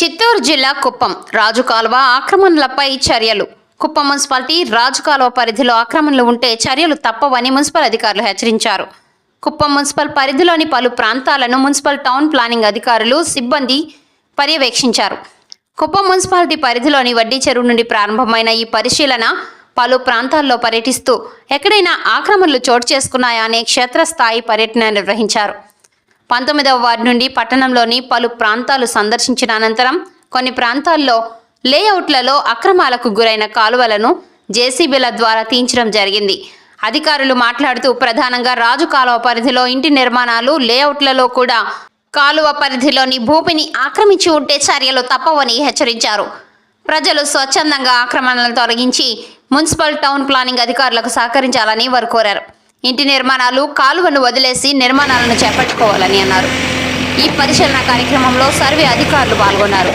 చిత్తూరు జిల్లా కుప్పం. రాజుకాలువ ఆక్రమణలపై చర్యలు. కుప్పం మున్సిపాలిటీ రాజుకాలువ పరిధిలో ఆక్రమణలు ఉంటే చర్యలు తప్పవని మున్సిపల్ అధికారులు హెచ్చరించారు. కుప్పం మున్సిపల్ పరిధిలోని పలు ప్రాంతాలను మున్సిపల్ టౌన్ ప్లానింగ్ అధికారులు సిబ్బంది పర్యవేక్షించారు. కుప్పం మున్సిపాలిటీ పరిధిలోని వడ్డీ చెరువు నుండి ప్రారంభమైన ఈ పరిశీలన పలు ప్రాంతాల్లో పర్యటిస్తూ ఎక్కడైనా ఆక్రమణలు చోటు చేసుకున్నాయా అనే క్షేత్రస్థాయి పర్యటన నిర్వహించారు. పంతొమ్మిదవ వార్డు నుండి పట్టణంలోని పలు ప్రాంతాలు సందర్శించిన అనంతరం కొన్ని ప్రాంతాల్లో లేఅవుట్లలో అక్రమాలకు గురైన కాలువలను జేసీబీల ద్వారా తీయించడం జరిగింది. అధికారులు మాట్లాడుతూ ప్రధానంగా రాజు కాలువ పరిధిలో ఇంటి నిర్మాణాలు లేఅవుట్లలో కూడా కాలువ పరిధిలోని భూమిని ఆక్రమించి ఉంటే చర్యలు తప్పవని హెచ్చరించారు. ప్రజలు స్వచ్ఛందంగా ఆక్రమణలను తొలగించి మున్సిపల్ టౌన్ ప్లానింగ్ అధికారులకు సహకరించాలని వారు కోరారు. ఇంటి నిర్మాణాలు కాలువను వదిలేసి నిర్మాణాలను చేపట్టుకోవాలని అన్నారు. ఈ పరిశీలన కార్యక్రమంలో సర్వే అధికారులు పాల్గొన్నారు.